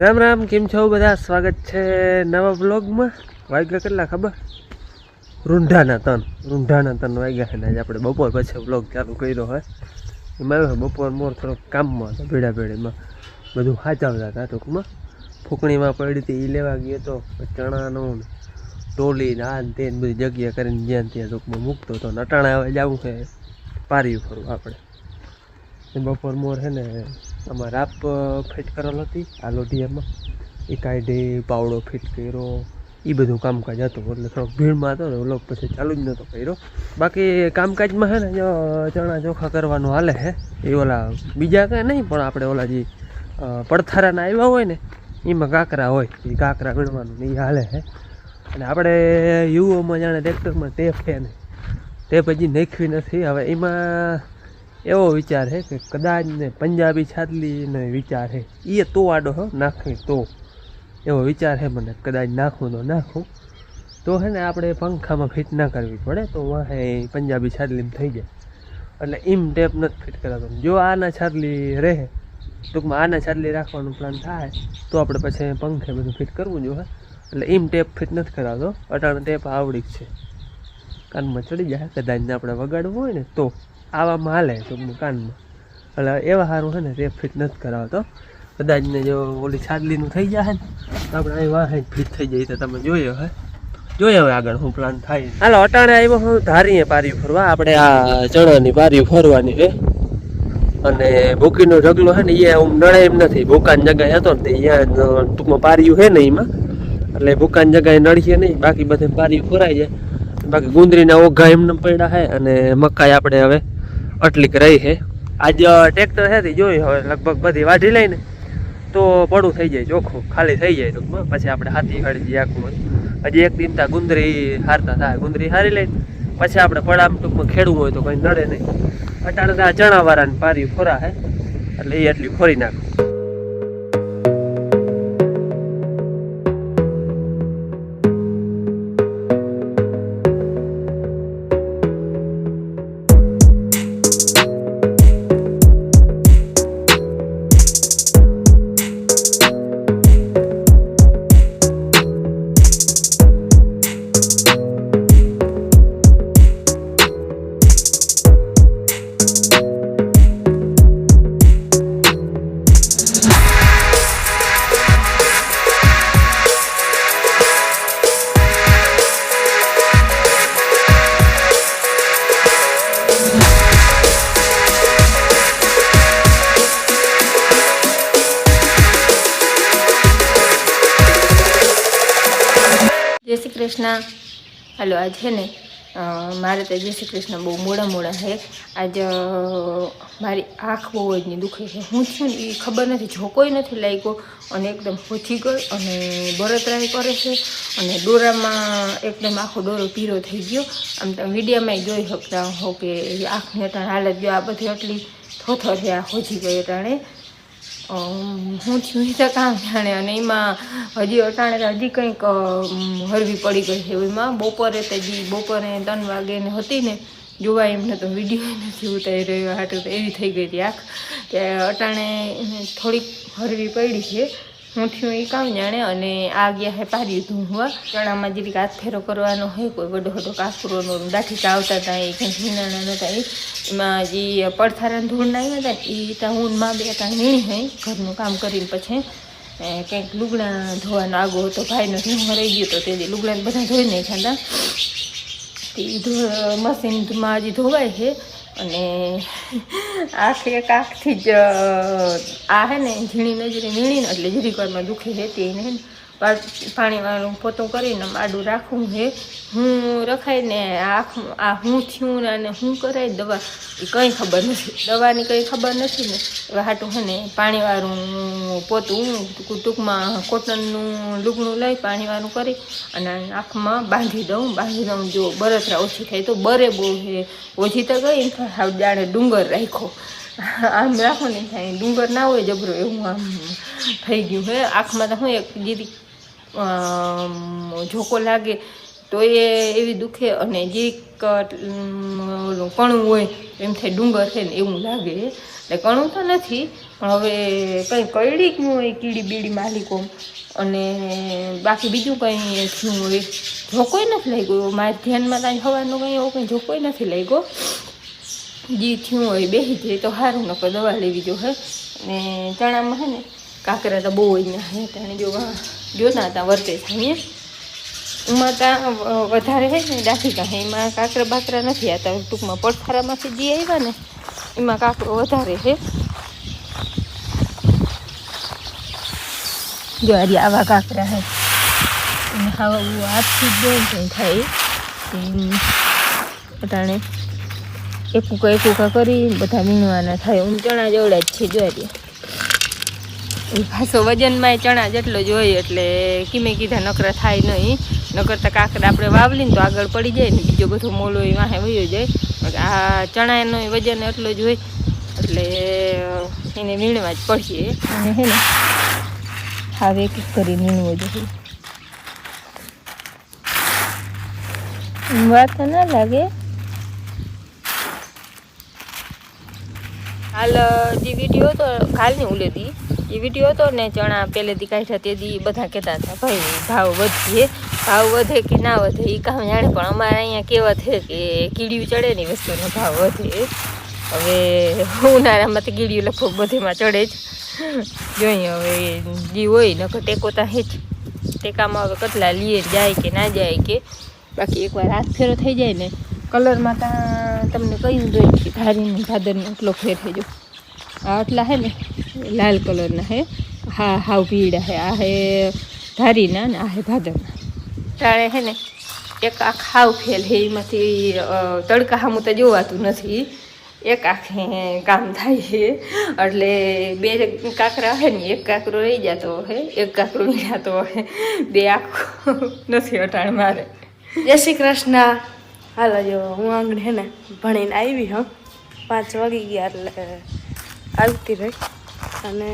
રામ રામ, કેમ છો બધા? સ્વાગત છે નવા બ્લોગમાં વાગ્યા કેટલા ખબર? રૂંઢાના તન રૂંઢાના તન વાગ્યા છે ને આજે આપણે બપોર પછી બ્લોગ ચાલુ કર્યો હોય. એમાં આવ્યો બપોર મોર થોડોક કામમાં હતો ભેડા ભેડીમાં બધું સાચવતા હતા ટૂંકમાં. ફૂકણીમાં પડી હતી એ લેવા ગયો તો ચણાનું ટોલી ને આ તે બધી જગ્યા કરીને જ્યાં ત્યાં ટૂંકમાં મૂકતો હતો. ને અટાણે હવે જવું છે, પાર્યું ફરવું આપણે. બપોર મોર છે ને આમાં રાપ ફિટ કરેલ હતી આ લોઢિયામાં. એ કાઢી પાવડો ફિટ કર્યો. એ બધું કામકાજ હતું, એટલે થોડોક ભીડમાં હતો ને ઓલો પછી ચાલુ જ નહોતો કર્યો. બાકી કામકાજમાં છે ને ચણા ચોખા કરવાનું હાલે છે એ ઓલા બીજા કાંઈ નહીં, પણ આપણે ઓલા જે પડથારાના આવ્યા હોય ને, એમાં કાંકરા હોય, એ કાંકરા વીણવાનું ને એ હાલે હે. અને આપણે યુઓમાં જાણે ટ્રેક્ટરમાં તે ફે ને તે પછી નાખવી નથી. હવે એમાં એવો વિચાર છે કે કદાચ ને પંજાબી છાતલીનો વિચાર છે એ તો આડો હો, નાખે તો. એવો વિચાર છે મને, કદાચ નાખું તો નાખું. તો છે ને આપણે પંખામાં ફિટ ના કરવી પડે, તો વાહે પંજાબી છાતલીમાં થઈ જાય. એટલે એમ ટેપ નથી ફિટ કરાતો. જો આના છાતલી રહે, ટૂંકમાં આના છાતલી રાખવાનું પ્લાન થાય, તો આપણે પછી પંખે બધું ફિટ કરવું જોઈએ એટલે એમ ટેપ ફિટ નથી કરાવતો અટાણે ટેપ આવડી જ છે. કાનમાં ચડી જાય, કદાચ આપણે વગાડવું હોય ને તો. આવામાં હાલે ટૂંકમાં કાનમાં. એટલે એવા સારું છે ને, તે ફિટ નથી કરાવતો. કદાચ ને જો ઓલી છાદલીનું થઈ જાય ને, તો આપણે અહીં વાહે ફિટ થઈ જાય તો તમે જોયો હે. જોઈએ હવે આગળ શું પ્લાન થાય. હાલો, અટાણે આવ્યો હું, ધારીએ પારી ફરવા. આપણે આ ચણાની પાર્યું ફરવાની છે. અને ભૂકીનો ઢગલો છે ને એ આમ નડે એમ નથી. ભૂકાન જગ્યાએ હતો ને અહીંયા ટૂંકમાં પારિયું છે ને એમાં. એટલે ભૂકાન જગ્યાએ નડીએ નહીં, બાકી બધે પારીઓ ફરાઈ જાય. બાકી ગુંદરીના ઓઘા એમને પડ્યા છે અને મકાઈ આપણે હવે અટલીક રહી છે. આજ ટ્રેક્ટર છે જોઈ હવે લગભગ બધી વાઢી લઈને. તો પડું થઈ જાય, ચોખ્ખું, ખાલી થઈ જાય ટૂંકમાં. પછી આપણે હાથી જઈએ આખું હજી એક દિન ત્યાં ગુંદરી હારતા થાય, ગુંદરી હારી લઈને. પછી આપણે પડામ ટૂંકમાં ખેડવું હોય તો કંઈ નડે નહીં. અટાણે ત્યાં ચણાવાળાની પારી ફોરા છે. એટલે એ એટલી ફોરી નાખું. કૃષ્ણ. હાલો આ છે ને મારે તો જય શ્રી કૃષ્ણ બહુ મોડા મોડા છે. આજ મારી આંખ બહુ જ દુખે છે. હું છું ને એ ખબર નથી ઝોકોય નથી લાગ્યો અને એકદમ પોચી ગઈ અને બળતરાઈ કરે છે અને દોરામાં એકદમ આખો દોરો પીરો થઈ ગયો. આમ તમે વિડીયામાં જોઈ શકતા હો કે આંખની અટાણે હાલત ગયો આ બધી એટલી થોથો છે આ હોજી અટાણે. અમ, હું થયું તો જાણે અને એમાં હજી અટાણે હજી કંઈક હરવી પડી ગઈ છે. એમાં બપોરે તજી બપોરે ત્રણ વાગે ને હતી ને, જોવા એમને તો વીડિયો નથી ઉતારી રહ્યો. હાટું તો એવી થઈ ગઈ હતી આંખ. કે અટાણે થોડીક હરવી પડી છે. હું થયું એ કામ જાણે અને આ ગયા હે પાર્યું ધૂંહવા ચણામાં જરીક હાથ ફેરો કરવાનો હોય કોઈ વડો હતો કાકરોનો દાઠી આવતા હતા એ કંઈ ઝીણાના નહોતા એ એમાં જે પડથારાના ધૂળના આવ્યા હતા એ ત્યાં હું માં બે ત્યાં વીણી હોય ઘરનું કામ કરીને પછી કંઈક લુગડા ધોવાનો આગો હતો, ભાઈનો ધીમો રહી ગયો તો તે લુગડાને બધા ધોઈ નાખ્યા હતા તે મશીનમાં હજી ધોવાય છે અને આંખ એક આંખથી જ આ હે ને ઝીણી નજરે વીણીને એટલે જરીક વારમાં દુઃખી છે તેને હે ને. પા- પાણીવાળું પોતું કરીને માડું રાખવું છે હું. રખાઈને આખું આ હું થયું ને અને હું કરાય દવા? કંઈ ખબર નથી. દવાની કંઈ ખબર નથી ને. એવા હાટું છે ને પાણીવાળું પોતું ટૂંકમાં કોટનનું લુગણું લઈ પાણીવાળું કરી અને આંખમાં બાંધી દઉં બાંધી દઉં. જો બરતરા ઓછી થાય તો બરે બહુ ઓછી તો ગઈ હાવ જાણે ડુંગર રાખ્યો. આમ રાખો ને થાય ડુંગર ના હોય જબરો, એવું આમ થઈ ગયું હે. આંખમાં તો હું એક જીરી ઝોકો લાગે તો એ એવી દુખે અને જે કણું હોય એમ થાય ડુંગર છે ને એવું લાગે. એટલે કણું તો નથી, પણ હવે કંઈ કરડી ગયું હોય કીડી બીડી માલિકો. અને બાકી બીજું કંઈ થયું હોય. ઝોકોય નથી લઈ ગયો મારા ધ્યાનમાં કાંઈ હવાનું કંઈ એવું કંઈ જોકોય નથી લઈ ગયો જે થયું હોય બેસી જાય તો સારું નકર દવા લેવી જો, હે. અને ચણામાં હે ને, કાંકરા તો બહુ અહીંયા હે. તાણે જો જોતા હતા વર્તે અહીંયા એમાં ત્યાં વધારે હે ને દાખી કાંઈ એમાં કાંકરા બાકરા નથી આવતા ટૂંકમાં પડખારામાંથી જે આવ્યા ને, એમાં કાંકરો વધારે છે જો આજે આવા કાંકરા હે. અને બહુ હાથથી જ દોડ થાય. અટાણે એકુકા એકુકા કરી બધા વીણવાના થાય. હું ચણા જેવડા જ છે જોઈએ પાછો વજનમાં ચણા જેટલો જ હોય એટલે કિમે કીધા નકરા થાય નહીં નકર તો કાંકરા આપણે વાવલીને તો આગળ પડી જાય ને બીજો બધો મોલો એ વાહે વયો જાય. પણ આ ચણાનો વજન એટલો જ હોય એટલે એને વીણવા જ પડશે અને હે ને હવે એક કરી વીણવો જોઈએ વાત ના લાગે. હાલ, જે વીડિયો હતો કાલની ઉલેદી એ વીડિયો હતો ને ચણા પહેલેથી કાઢ્યા તે દી બધા કહેતા હતા, ભાઈ, ભાવ વધીએ. ભાવ વધે કે ના વધે એ કામ જાણે, પણ અમારે અહીંયા કેવા છે કે કીડિયું ચડે ને વસ્તુનો ભાવ વધે. હવે ઉનાળામાં તો કીડિયું લગભગ બધેમાં ચડે જ. જોઈએ હવે જે હોય, નકર ટેકો તો હે જ. ટેકામાં હવે કતલા લીએ જાય કે ના જાય કે, બાકી એકવાર હાથ ફેરો થઈ જાય ને કલરમાં ત્યાં તમને કહ્યું જોઈએ કે ધારીને ભાદરનો એટલો ફેર થઈ આ આટલા હે ને, લાલ કલરના હે. હા, હાવ પીળા હે. આ હે ધારીના ને આ હે ભાદરના. તારે હે ને એક આખ હાવ ફેલ હે. એમાંથી તડકા હામું તો જોવાતું નથી. એક આંખે કામ થાય છે એટલે બે કાંકરા હે ને, એક કાંકરો રહી જતો હે, એક કાંકરો વીણાતો હે. બે આંખ નથી અટાણ મારે. જય શ્રી કૃષ્ણ. હાલો જો હું આંગણે હે ને ભણીને આવી હં. પાંચ વાગી ગયા એટલે આવતી રહી. અને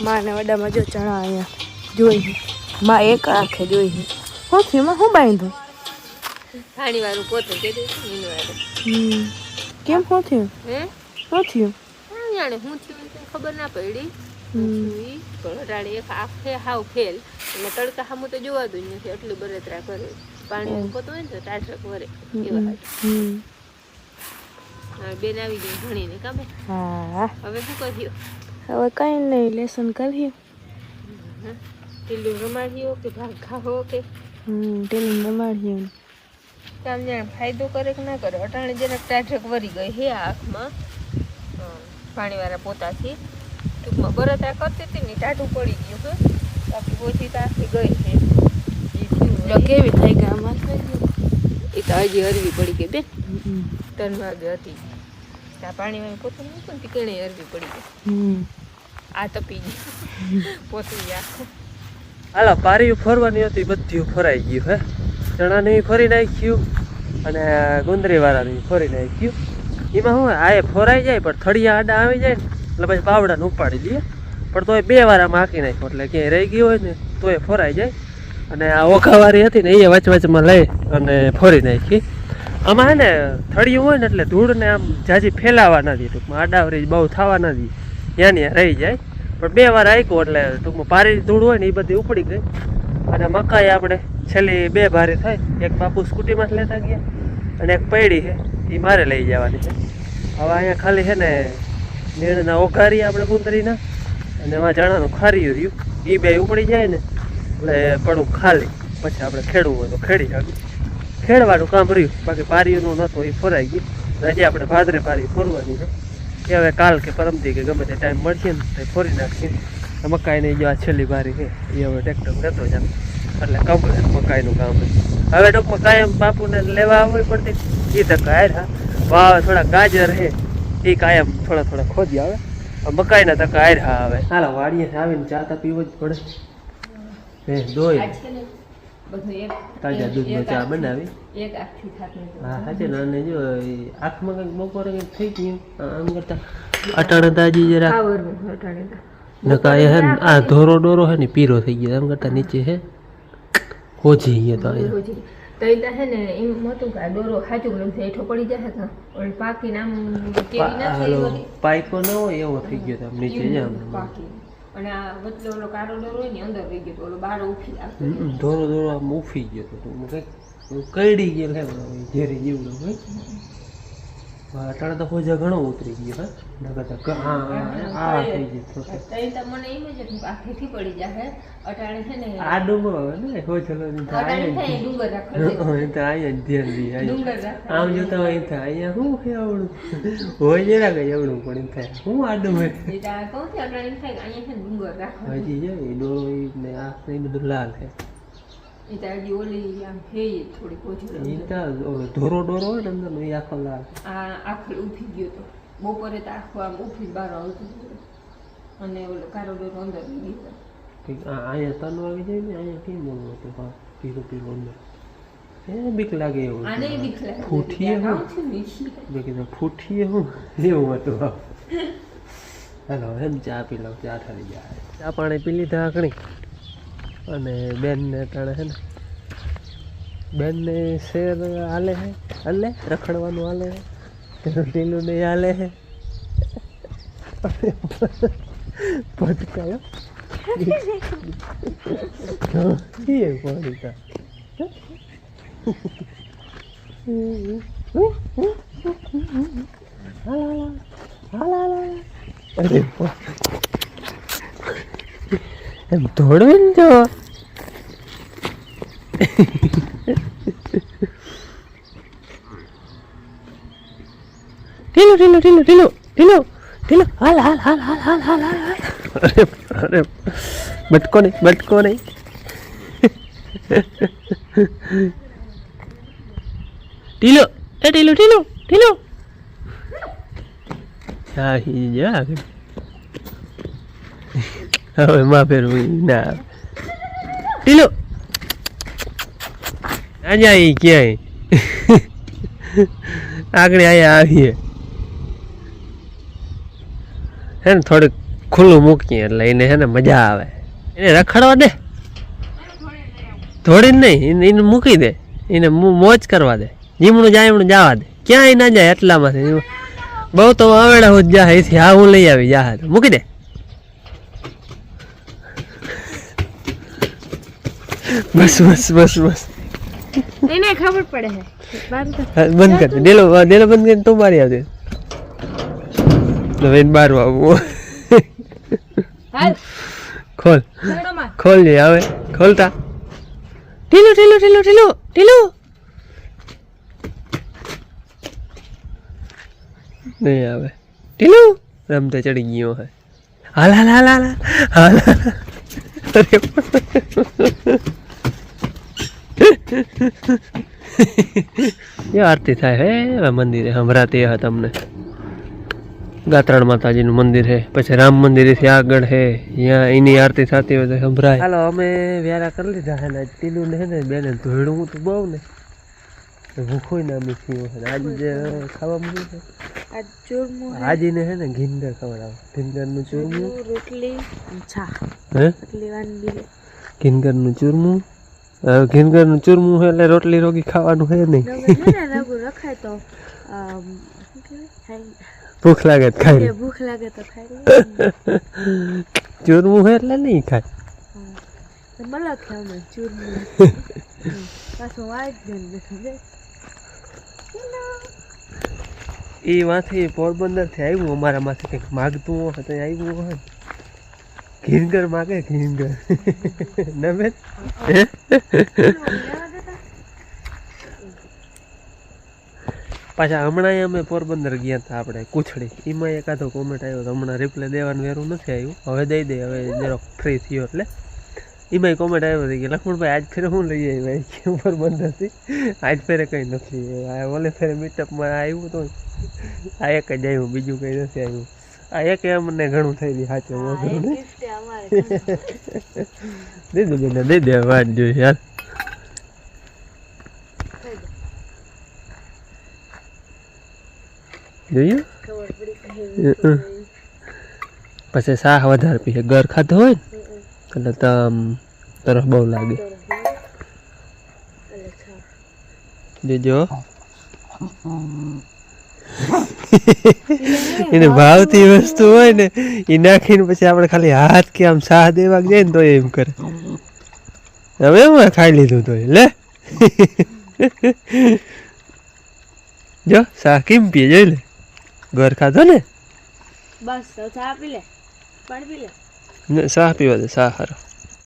માને વડામાં જો ચણા અહીંયા જોઈ માં એક આંખે જોઈ હું. થયું માં હું બાંધું? પાણીવાળું પોતે કીધું કેમ શું થયું શું થયું હા, જાણે હું થયું ખબર ના પડી. હમ. ઈ. એક આખે હાવ ફેલ. અને તડકા સામું તો જોવાતું જ નથી. એટલું બળતરા કરે. પાણી. પોતું હોય ને તો ટાઢક વરે એવા હાટ. બેન આવી ગઈ ભણીને કામે હા. હવે શું કર્યું? હવે કઈ નહીં લેસન કરીએ ઢીલું રમાડ્યો કે ભાગ ખાવો કે? હમ રમાડીએ કામ જાણે ફાયદો કરે કે ના કરે? અટાણે જરાક ટાઢક વરી ગઈ હે આંખમાં પાણીવાળા પોતાથી. ટૂંકમાં બરત આ કરતી હતી ને ટાઢું પડી ગયું બાકી ઓછી તો આખી ગઈ છે. જો કેવી થઈ ગઈ આમાં એ તો હજી હરવી પડી ગઈ બેન. ત્રણ વાગે હતી. ત્યાં પાણીમાં પોતું મૂક્યું ને કેણે હરવી પડી ગઈ. હમ. આ તપી ગઈ. પોતું આખું. હાલા પારીયું ફરવાની હતી બધું ફરાઈ ગયું હે? ચણાને ફરી નાખ્યું અને ગુંદરી વાળાને ફરી નાખ્યું. એમાં શું આ એ ફરાઈ જાય પણ થળિયા આડા આવી જાય ને એટલે પછી પાવડાને ઉપાડી લઈએ પણ તોય બે વાર આમ હાંકી નાખ્યો એટલે ક્યાંય રહી ગયું હોય ને તોય ફરાઈ જાય. અને આ ઓખાવારી હતી ને એ વચ વચમાં લઈ અને ફોરી નાખી. આમાં હે ને થળિયું હોય ને એટલે ધૂળને આમ જાજી ફેલાવા નથી ટૂંકમાં. આડાવરી બહુ થવા નથી ત્યાં ત્યાં રહી જાય. પણ બે વાર આંક્યું એટલે ટૂંકમાં પારી ધૂળ હોય ને એ બધી ઉપડી ગઈ. અને મકાઈ આપણે છેલ્લી બે ભારે થાય એક બાપુ સ્કૂટીમાં લેતા ગયા અને એક પૈડી છે. એ મારે લઈ જવાની છે. હવે અહીંયા ખાલી છે ને નીણના ઓઘારી આપણે કુંદરીના અને એમાં ચણાનું ખારી રહ્યું. એ બે ઉપડી જાય ને એટલે પડું ખાલી. પછી આપણે ખેડવું હોય તો ખેડી શકીએ ખેડવાનું કામ રહ્યું. બાકી પારીઓનું નહોતું, એ ફરાઈ ગયું. હજી આપણે ભાદરે પારી ફરવાની છે. એ હવે કાલ કે પરમથી કે ગમે તે ટાઈમ મળશે ને તે ફરી નાખીએ. મકાઈની જો આ છેલ્લી બારી છે, એ હવે ટ્રેક્ટર લેતો જ એટલે કમ્પ્લેટ મકાઈનું કામ. હવે ટૂંકમાં કાયમ બાપુને લેવા આવવી પડતી એ ધક્કા આવ્યા વાવ, થોડા ગાજર છે. એ કાયમ થોડા થોડા ખોદી આવે. મકાઈના ધક્કા આવ્યા આવે. હાલા, વાડીએ આવીને ચા તા પીવો જ પડે હે એક તાજા દૂધનો ચા બનાવી. એક આખી હા સાચે ને અને જો આંખમાં કંઈક બપોરે કંઈક થઈ ગયું આમ કરતા અટાણે તાજી જરા. નકા એ હે ને આ ધોરો ડોરો હે ને પીરો થઈ ગયો એમ કરતા નીચે હે. હોજી ગયો તો અહીંયા. તો એ હે ને એમ હતું કે ડોરો સાચું છે પડી જશે તો ઓલી પાકીને આમ ના થઈ પાઇપો ન. હોય એવો થઈ ગયો તો આમ નીચે એવું જામ પાકી. અને આ વચ્ચે ઓલો કાળો દોરો હોય ને અંદર રહી ગયો ઓલો બહાર ઉઠી આવતો દોરો આમ ઉફી ગયો તો હું કંઈક કઈડી ગયો લે ઝેરી જેવડો હોય અટાણે તો હોજા ઘણો ઉતરી ગયો હા? નકર તો હા આ આ- આ થઈ ગયો તઈ તો મને એમ જ હતું કે પડી જશે અટાણે છે ને આ ડુંગરો હોય ને હોજલો ની તો અટાણે થાય જ. ડુંગર રાખો એ તો આય જ ધ્યાન દી આય ડુંગર રાખો આમ જોતા હોય થાય અહીંયા શું કે આવડું? હોય જરા કઈ આવડું પણ થાય શું આડું ડુંગર? એ તો કહું છું અટાણે થાય કે અહીંયા છે ડુંગર રાખો હજી છે એ ડોળો ને આ ને બધું લાલ છે. ધોરો ડોરો હોય ને અંદર એ આખો લાલ આ આખો ઉઠી ગયો તો. બપોરે તો આખો આમ ઉઠી બહાર આવતું અને ઓલો કારો ડોરો અંદર ગયો. અહીંયા તન વાગી જાય ને અહીંયા કેમ એવું હતું હા પીળું પીળું અંદર. એ બીક લાગે એવું આને. બીક લાગે. ફૂટીએ હું? ને મેં કીધું ફૂટીએ હું? એવું હતું હાલો એમ ચા પી લઉં ચા ઠરી જાય. ચા પાણી પી લીધા આકણી અને બેનને ટાણે છે ને બેનને શેર હાલે છે હાલે રખડવાનું હાલે છે ઢીલું નહીં હાલે છે ભટકાયો હાલા ભટકા અરે. એમ દોડવે ને જો ઢીલો ઢીલો ઢીલો ઢીલો ઢીલો ઢીલો હાલ હાલ હાલ હાલ હાલ હાલ હાલ હાલ. અરે અરે બટકો નહીં બટકો નહીં ઢીલો એ ઢીલો ઢીલો ઢીલો હા ઈ જો આગળ હવે માં ફેરવું ના આવે. અહીંયા ના ક્યાંય. આગળ અહીંયા આવીએ. હે ને થોડુંક ખુલ્લું મૂકીએ એટલે એને હે ને મજા આવે. એને રખડવા દે. થોડી નહીં. એને મૂકી દે. એને મોજ કરવા દે. જીમણું જાય એમણું જવા દે. ક્યાંય ના જાય એટલામાંથી. બહુ તો આવેડા હોત જા. અહીંથી હા હું લઈ આવી જા. મૂકી દે. બસ બસ બસ બસ. એને ખબર પડે હા, બંધ કર. ડેલો ડેલો બંધ કરીને તું મારી આવજે. હવે આવવું હાલ. ખોલ. ખોલ જે આવે. ખોલતા. ઢીલો ઢીલો ઢીલો ઢીલો ઢીલો. નહીં આવે. ઢીલો. રમતે ચડી ગયો હે. હાલ હાલ હાલ. હાલ હાલ હાલ. અરે એ આરતી થાય હે હવે મંદિરે. સંભળાતી હે તમને. ગાત્રાણ માતાજીનું મંદિર છે પછી રામ મંદિરથી આગળ છે ત્યાં એની આરતી થતી હોય તો સંભળાય. હાલો અમે વ્યારા કરી લીધા છે ને આજ ટીલું ને ને બેને ધોયડું હું તો બહુ ને. ભૂખોય ના મીઠી છે આજે જે ખાવા મળ્યું છે. ચૂરમું આજે ને છે ને ઘીંગર ખવડાવ. ઘીંગરનું ચૂરમું. રોટલી ચા હે? ચૂરમું. હવે ઘીંગરનું ચૂરમું છે એટલે રોટલી રોગી ખાવાનું છે નહીં. ને ભૂખ લાગે તો ખાઈ ભૂખ લાગે તો ખાઈ ચૂરમું છે એટલે નહીં ખાય. ચૂરમું. પાછું એ માંથી પોરબંદરથી આવ્યું અમારા માંથી કંઈક માગતું હોય તો આવ્યું હોય. ઘીનગર માગે ઘીનગર નમે? પાછા હમણાં અમે પોરબંદર ગયા હતા આપણે કુછડી. એમાં એકાદો કોમેન્ટ આવ્યો તો હમણાં રિપ્લાય દેવાનું વેરું નથી આવ્યું. હવે દઈ દે, હવે જરો ફ્રી થયો એટલે. એમાં કોમેન્ટ આવ્યો હતી કે લક્ષ્મણભાઈ આજ ફેરે હું લઈ આવી ભાઈ કે પોરબંદરથી. આજ ફેરે કંઈ નથી ઓલે ફેરે મીટઅપમાં આવ્યું તો આ એક જ આવ્યું, બીજું કંઈ નથી આવ્યું. આ એક અમને ઘણું થઈ ગયું સાચું વાંધો નહીં ગિફ્ટ અમારે દે દે બેન દે દે વાત જોઈએ યાર જોયું? ખબર પડી હમ. પછી શાહ વધારે પીએ. ઘર ખાધું હોય ને? એટલે તો આમ તરફ બહુ લાગે. એટલે ચા જોજો એને ભાવતી વસ્તુ હોય ને એ નાખીને પછી આપણે ખાલી હાથ કે આમ સાહ દેવા જાય ને તો એમ કરે. હવે એમાં ખાઈ લીધું તો લે. જો સાહ કેમ પીએ? જોઈ લે. ઘર ખાધો ને? બસ સાહ પી લે. પણ પી લે. સાહ પીવા દે સાહ હારો.